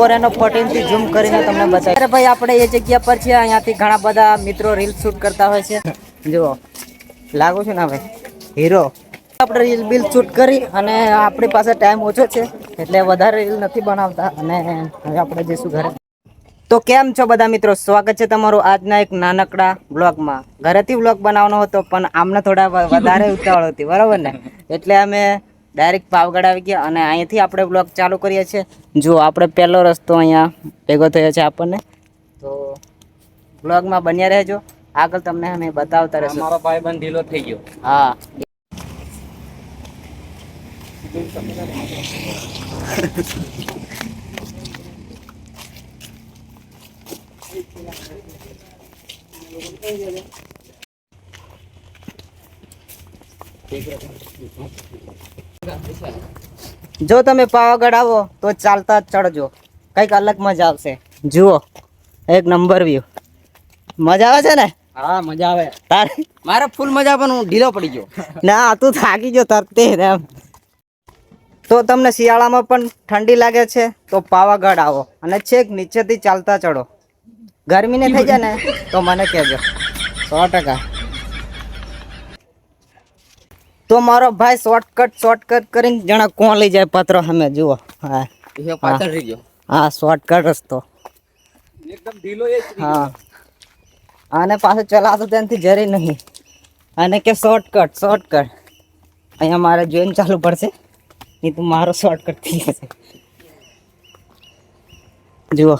ઉપર એનો ફોર્ટીનથી ઝૂમ કરીને તમને બતાવી અરે ભાઈ, આપણે એ જગ્યા પર છે અહીંયાથી ઘણા બધા મિત્રો રીલ શૂટ કરતા હોય છે. જુઓ, લાગુ છું ને ભાઈ? હીરો. આપણે રીલ બિલ શૂટ કરી અને આપણી પાસે ટાઈમ ઓછો છે, એટલે વધારે રીલ નથી બનાવતા. અને હવે આપણે જઈશું ઘરે. તો કેમ છો બધા મિત્રો? સ્વાગત છે તમારું આજના એક નાનકડા બ્લોગમાં ઘરેથી બ્લોગ બનાવવાનો હતો, પણ આમને થોડા વધારે ઉતાવળ હતી, બરાબર ને? એટલે અમે ડાયરેક્ટ પાવગઢ આવી ગયા અને અહીંથી આપણે બ્લોગ ચાલુ કરીએ છીએ. જો આપણે પહેલો રસ્તો અહીંયા ભેગો થયો છે આપણને. તો બ્લોગમાં બન્યા રહેજો. આગળ તમને અમે બતાવતા રહેશું. મારો ભાઈ બંધ ઢીલો થઈ ગયો. હા. જો તમે પાવાગઢ આવો તો ચાલતા ચડજો. કંઈક અલગ મજા આવશે. જુઓ એક નંબર વ્યૂ મજા આવે છે ને? હા મજા આવે. તારે? મારે ફૂલ મજા પણ હું ઢીલો પડી ગયો. ના તું થાકી ગયો તરતે એમ. તો તમને શિયાળામાં પણ ઠંડી લાગે છે તો પાવાગઢ આવો. અને છેક નીચેથી ચાલતા ચડો. ગરમીને થઈ જાય ને તો મને કહેજો. સો ટકા. તો મારો ભાઈ શોર્ટકટ શોર્ટકટ કરીને જણા કોણ લઈ જાય પત્ર અમે જુઓ. હા. એ પાછળ રહી ગયો. હા શોર્ટકટ રસ્તો. એકદમ ઢીલો એ હા. આને પાછો ચલાવતો ત્યાંથી જરી નહીં. અને કે શોર્ટકટ શોર્ટકટ અહીંયા મારે જોઈને ચાલુ પડશે. નહીં તો મારો શોર્ટકટ થઈ જશે જુઓ.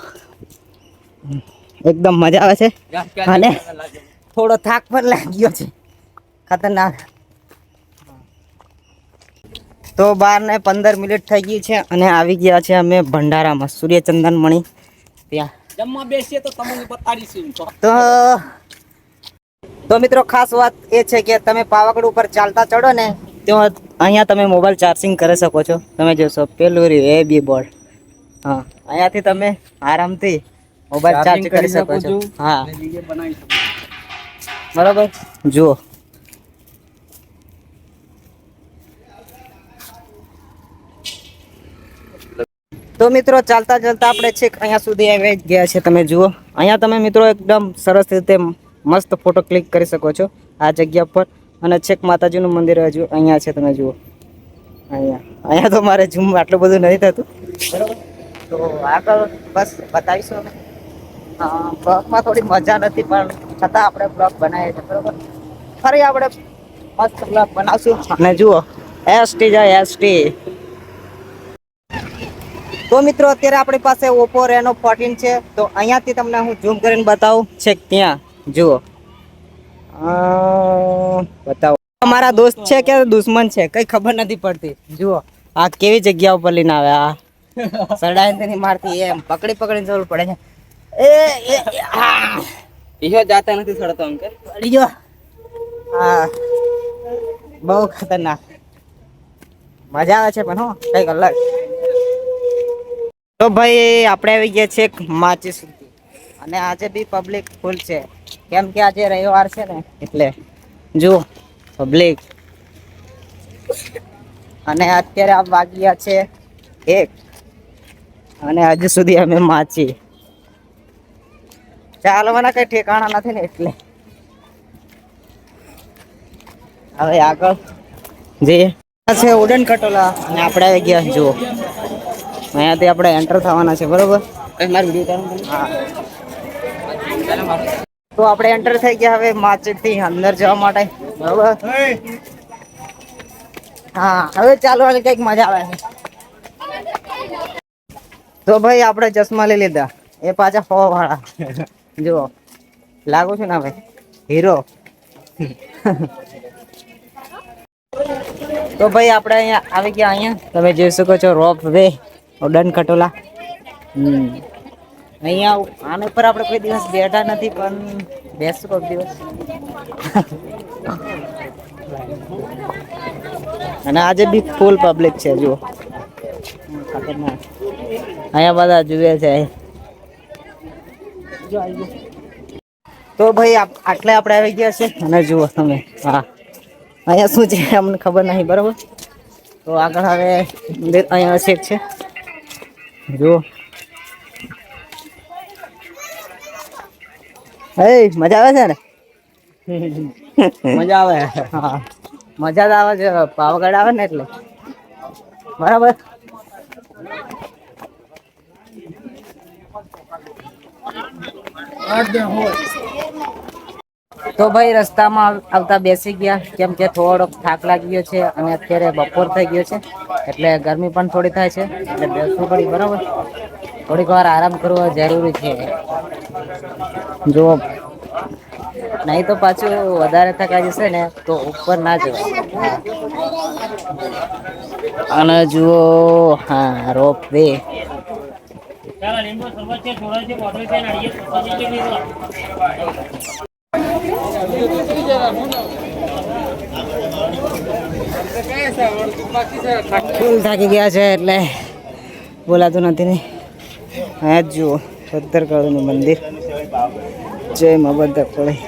એકદમ મજા આવે છે. અને થોડો થાક પણ લાગ્યો છે. ખતરનાક. તો બાર ને પંદર મિનિટ થઈ ગઈ છે અને આવી ગયા છે અમે ભંડારામાં સૂર્યચંદન મણી. ત્યાં. જમવા બેસીએ તો તમને બતાડીશું તો. મિત્રો ખાસ વાત એ છે કે તમે પાવાગઢ ઉપર ચાલતા ચડો ને તો અહીંયા તમે મોબાઈલ ચાર્જિંગ કરી શકો છો. તમે જોશો પેલું રહ્યું એ બી બોર્ડ. હા અહીંયાથી તમે આરામથી મોબાઈલ ચાર્જ કરી શકો છો. હા. બરાબર? જુઓ. તો મિત્રો, ચાલતા ચાલતા આપણે છેક અહીંયા સુધી આવી ગયા છે. તમે જુઓ, અહીંયા તમે મિત્રો એકદમ સરસ રીતે મસ્ત ફોટો ક્લિક કરી શકો છો આ જગ્યા પર. અને છેક માતાજીનું મંદિર હજુ અહીંયા છે, તમે જુઓ. અહીંયા અહીંયા તો મારે ઝૂમ આટલું બધું નથી થતું. બરાબર? તો આગળ બસ બતાવીશું અમે. બ્લોગમાં થોડી મજા નથી, પણ છતાં આપણે બ્લોગ બનાવીએ છીએ, બરોબર? ફરી આપણે મસ્ત બ્લોગ બનાવશું. અને જુઓ એસટી જાય એસટી તો મિત્રો અત્યારે આપણી પાસે ઓપ્પો રેનો ફોર્ટીન છે. તો અહીંયાથી તમને હું ઝૂમ કરીને બતાવું. છે ત્યાં જુઓ. બતાવો. અમારા દોસ્ત છે કે દુશ્મન છે? કઈ ખબર નથી પડતી. જુઓ. આ કેવી જગ્યા ઉપર લઈને આવે? આ સડાઈને તેની મારતી એમ. પકડી પકડીને જરૂર પડે છે. એ એ જાતા નથી સડતો અંકલ પડી ગયો હા. બહુ ખતરનાક. મજા આવે છે પણ હો કંઈક અલગ. તો ભાઈ, આપણે આવી ગયા છે માચી સુધી. અને આજે બી પબ્લિક ફૂલ છે. કેમ કે આજે રવિવાર છે ને, એટલે જુઓ પબ્લિક અને અત્યારે આ વાગ્યા છે એક. અને હજુ સુધી અમે માચી. ચાલવાના કઈ ઠેકાણા નથી ને એટલે. હવે આગળ જઈએ છે ઉડન કટોલા અને આપણે આવી ગયા, જુઓ. અહીંયાથી આપણે એન્ટર થવાના છે બરોબર? કઈ મારી વીડિયો હા. તો આપણે એન્ટર થઈ ગયા હવે માર્કેટથી અંદર જવા માટે બરોબર? હા. હવે ચાલવાની કંઈક મજા આવે. તો ભાઈ આપણે ચશ્મા લઈ લીધા. એ પાછા ફો વાળા. જુઓ. લાગુ છું ને ભાઈ હીરો. તો ભાઈ આપણે અહીંયા આવી ગયા અહીંયા. તમે જોઈ શકો છો રોપ વે. ઉડન કટોલા. હમ. અહીંયા આના ઉપર આપણે કોઈ દિવસ બેઠા નથી, પણ બેસશું કોઈ દિવસ. અને આજે બી ફૂલ પબ્લિક છે, જુઓ. અહીંયા બધા જુએ છે. તો ભાઈ આટલે આપણે આવી ગયા છે. અને જુઓ તમે. હા. અહીંયા શું છે, અમને ખબર નહીં, બરાબર? તો આગળ હવે મંદિર અહીંયા શેક છે. જો એ મજા આવે છે ને? મજા આવે. મજા જ આવે છે. પાવાગઢ આવે ને એટલે. બરાબર. આઠ જણ હોય. તો ભાઈ રસ્તામાં આવતા બેસી ગયા. કેમ કે થોડો થાક લાગી ગયો છે અને અત્યારે બપોર થઈ ગયો છે. એટલે ગરમી પણ થોડી થાય છે. એટલે બેસવું પડી, બરાબર? થોડીક વાર આરામ કરવો જરૂરી છે. જો, નહીં તો પાછું વધારે થકાઈ જશે ને, તો ઉપર ના જવાય. અને જુઓ, હા, રોપ વે. ફૂલ થાકી ગયા છે એટલે બોલાતું નથી ને. અહીંયા જ જુઓ ભદ્રકાળીનું મંદિર. જય મા ભદ્રકાળી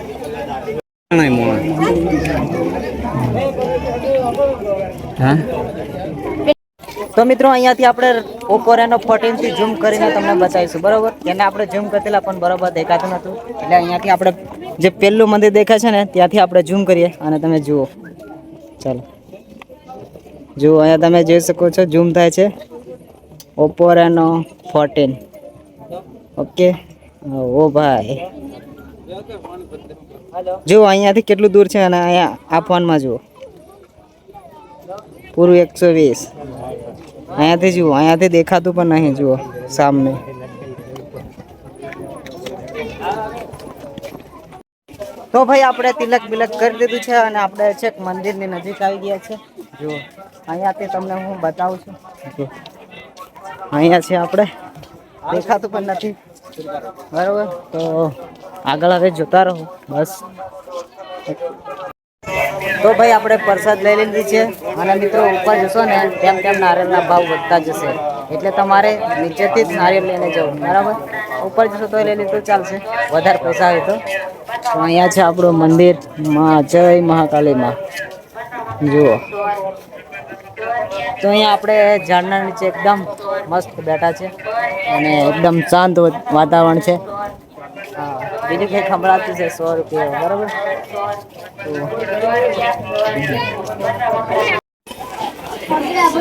હા? તો મિત્રો, અહીંયાથી આપણે ઓપોરેનો ફોર્ટીનથી ફોર્ટીન ઝૂમ કરીને તમને બતાવીશું, બરોબર? એને આપણે ઝૂમ કરેલા પણ બરાબર દેખાતું નહોતું એટલે અહીંયાથી આપણે જે પહેલું મંદિર દેખાય છે ને, ત્યાંથી આપણે ઝૂમ કરીએ અને તમે જુઓ. ચાલો. જુઓ, અહીંયા તમે જોઈ શકો છો, ઝૂમ થાય છે. Oppo Reno fourteen okay? ઓ ભાઈ. જુઓ, અહીંયાથી કેટલું દૂર છે અને અહીંયા આ ફોનમાં જુઓ. પૂરું એકસો વીસ. અહીંયાથી જુઓ, અહીંયાથી દેખાતું પણ નહીં, જુઓ, સામને. તો ભાઈ આપણે તિલક બિલક કરી દીધું છે અને આપણે છેક મંદિરની નજીક આવી ગયા છે. જુઓ અહીંયાથી તમને હું બતાવું છું. અહીંયા છે આપણે. દેખાતું પણ નથી. બરાબર? તો આગળ હવે જોતા રહો. બસ. તો ભાઈ આપણે પ્રસાદ લઈ લીધી છે. અને મિત્રો, ઉપર જશો ને, તેમ તેમ નારિયેળના ભાવ વધતા જશે. એટલે તમારે નીચેથી જ નારિયેળ લઈને જવું. બરાબર? ઉપર જશો તો લઈ લીધું ચાલશે. વધારે પૈસા આવે તો. અહીંયા છે આપણું મંદિર, માં, જય મહાકાલી માં જુઓ. તો અહીંયા આપણે ઝાડના નીચે એકદમ મસ્ત બેઠા છે. અને એકદમ શાંત વાતાવરણ છે. બીજું કંઈ સંભળાતું છે સો રૂપિયા, બરાબર? તો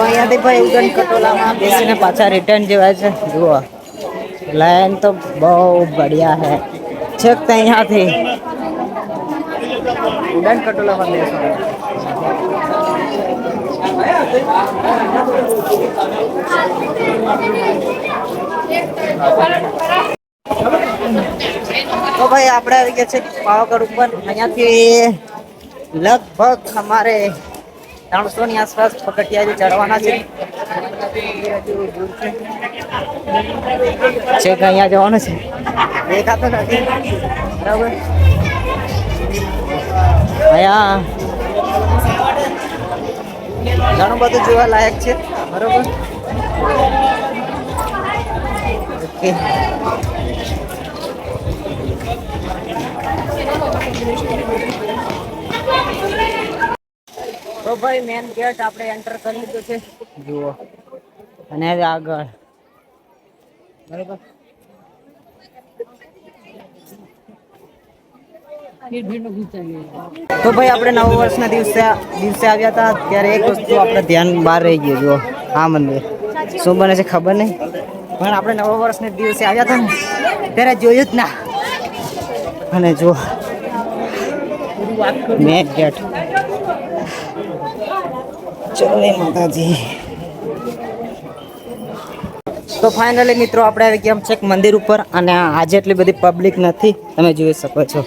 અહીંયાથી ભાઈ ઉડન કટોલામાં બેસીને પાછા રિટર્ન જેવા છે. જુઓ. લાઈન તો બહુ બઢિયા હે છેક તો અહીંયાથી. ઉડન કટોલામાં બેસવાનું તો ભાઈ આપણે આવી ગયા છે પાવાગઢ ઉપર. અહીંયાથી લગભગ અમારે ત્રણસો ની આસપાસ પગથિયા ચડવાના છે કે અહીંયા જવાનું છે? દેખાતો નથી. બરાબર. અહીંયા ઘણું બધું જોવા લાયક છે. બરોબર. ઓકે. તો ભાઈ મેન ગેટ આપણે એન્ટર કરી લીધો છે. જુઓ. અને હવે આગળ. બરોબર? તો ભાઈ આપણે નવ વર્ષના દિવસે દિવસે આવ્યા હતા. ત્યારે એક વસ્તુ આપણે ધ્યાન બહાર રહી ગયું જુઓ. આ મંદિર. શું બને છે ખબર નહીં. પણ આપણે નવા વર્ષના દિવસે આવ્યા હતા ને ત્યારે જોયું જ ના. અને જુઓ. મેન ગેટ જય માતાજી. તો ફાઇનલી મિત્રો આપણે આવી ગયા છે મંદિર ઉપર અને આજે એટલી બધી પબ્લિક નથી. તમે જોઈ શકો છો.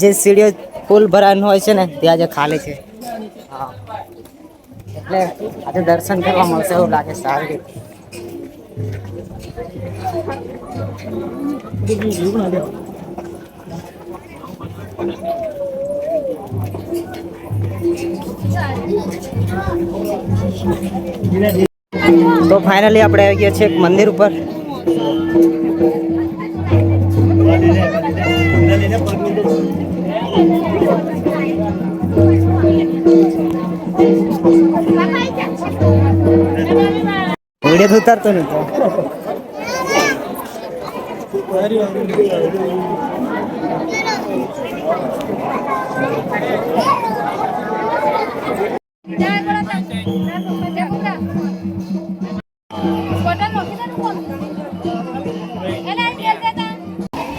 જે સીડીઓ ફૂલ ભરાનું હોય છે ને તે આજે ખાલી છે. હા. એટલે આજે દર્શન કરવા મળશે એવું લાગે સારી રીતે. તો ફાઇનલી આપણે આવી ગયા છીએ એક મંદિર ઉપર. તો ઉતારતો નતો.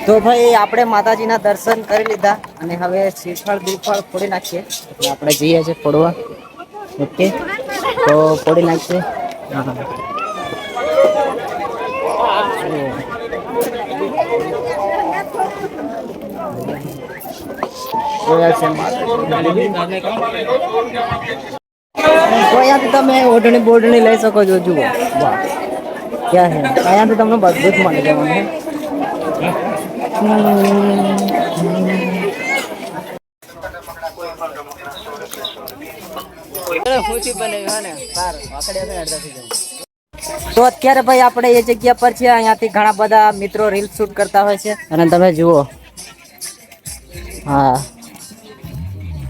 તો ભાઈ, આપણે માતાજીના દર્શન કરી લીધા અને હવે શ્રીફળ બીફળ ફોડી નાખીએ. એટલે આપણે જઈએ છીએ ફોડવા. ઓકે. તો ફોડી નાખીએ. હા જોયા છે માતાજી. તો અહીંયાથી તમે ઓઢણી બોઢણી લઈ શકો છો, જુઓ. ક્યાં છે? અહીંયાથી તમને બધું જ મળી જવાનું તો અત્યારે ભાઈ આપણે એ જગ્યા પર છે અહીંયાથી ઘણા બધા મિત્રો રીલ શૂટ કરતા હોય છે. અને તમે જુઓ. હા.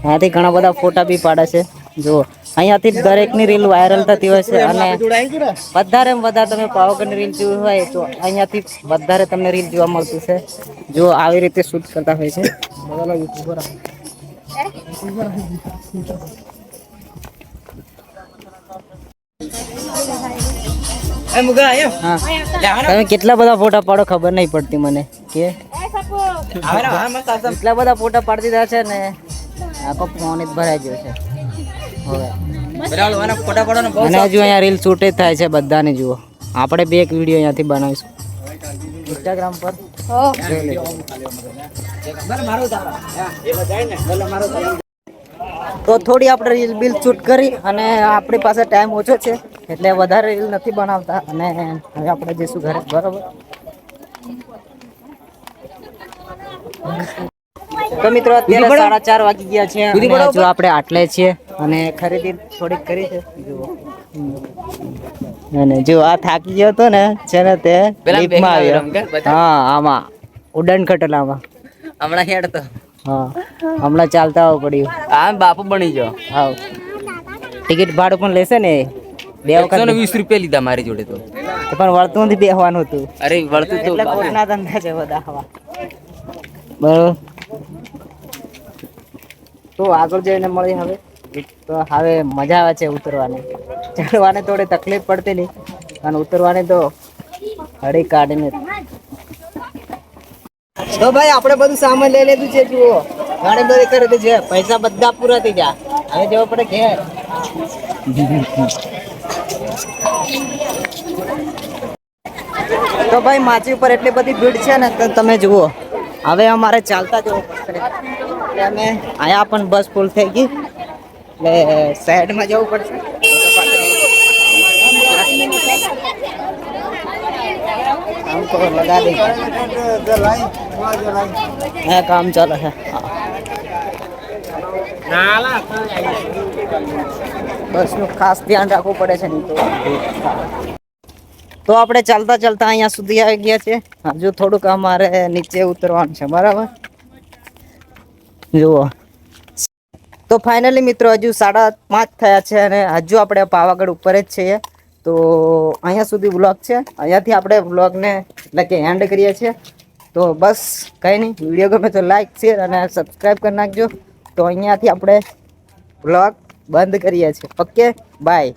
અહીંયાથી ઘણા બધા ફોટા બી પાડે છે. જુઓ અહીંયાથી દરેકની રીલ વાયરલ થતી હોય છે અને વધારે વધારે તમે પાવાગઢની રીલ જોવી હોય તો અહીંયાથી વધારે તમને રીલ જોવા મળતું છે. જો આવી રીતે શૂટ કરતા હોય છે. તમે કેટલા બધા ફોટા પાડો ખબર નહીં પડતી મને. કે કેટલા બધા ફોટા પાડી દીધા છે ને. આખો ફોન જ ભરાઈ ગયો છે. હવે. અને હજુ અહીંયા રીલ શૂટ જ થાય છે બધાને જુઓ. આપણે બે એક વીડિયો અહીંયાથી બનાવીશું. ઇન્સ્ટાગ્રામ પર. તો થોડી આપણે રીલ બિલ શૂટ કરી અને આપણી પાસે ટાઈમ ઓછો છે એટલે વધારે રીલ નથી બનાવતા. અને હવે આપણે જઈશું ઘરે. બરોબર? તો મિત્રો અત્યારે સાડા ચાર વાગી ગયા છે અને જો આપણે આટલે છીએ અને ખરીદી થોડીક કરી છે. જુઓ. અને જો આ થાકી ગયો હતો ને છે ને તે લીફમાં આવ્યો. હા આમાં. ઉડાન ખટલામાં. હમણાં હેડતો હા હમણાં ચાલતા આવવું પડ્યું. આ બાપુ બની ગયો. હાવ. ટિકિટ ભાડું પણ લેશે ને બે વખત વીસ રૂપિયા લીધા મારી જોડે તો. પણ વળતું નથી બેહવાનું હતું અરે વળતું તો કોટના ધંધા છે બધા આવા બરોબર. તો આગળ જઈને મળી હવે. તો હવે મજા આવે છે ઉતરવાની. ચડવાને થોડી તકલીફ પડતી નહીં અને ઉતરવાની તો હળી કાઢીને. તો ભાઈ, આપણે બધું સામાન લઈ લીધું છે, જુઓ. ઘણી બધી કરી છે. પૈસા બધા પૂરા થઈ ગયા. હવે જવું પડે ઘેર. તો ભાઈ માછી ઉપર એટલી બધી ભીડ છે ને તમે જુઓ. હવે અમારે ચાલતા જવું પડશે. અમે અહીંયા પણ બસ ફૂલ થઈ ગઈ. એટલે સાઈડમાં જવું પડશે. હા, કામ ચાલે છે. બસનું ખાસ ધ્યાન રાખવું પડે છે નહીં તો તો આપણે ચાલતા ચાલતા અહીંયા સુધી આવી ગયા છે હજુ થોડુંક અમારે નીચે ઉતરવાનું છે, બરાબર? જુઓ. તો ફાઇનલી મિત્રો, હજુ સાડા પાંચ થયા છે અને હજુ આપણે પાવાગઢ ઉપર જ છીએ. તો અહીંયા સુધી વ્લોગ છે. અહીંયાથી આપણે વ્લોગને એટલે કે એન્ડ કરીએ છીએ. તો બસ, કંઈ નહીં. વીડિયો ગમે તો લાઈક શેર અને સબસ્ક્રાઈબ કરી નાખજો. તો અહીંયાથી આપણે વ્લોગ બંધ કરીએ છીએ. Okay bye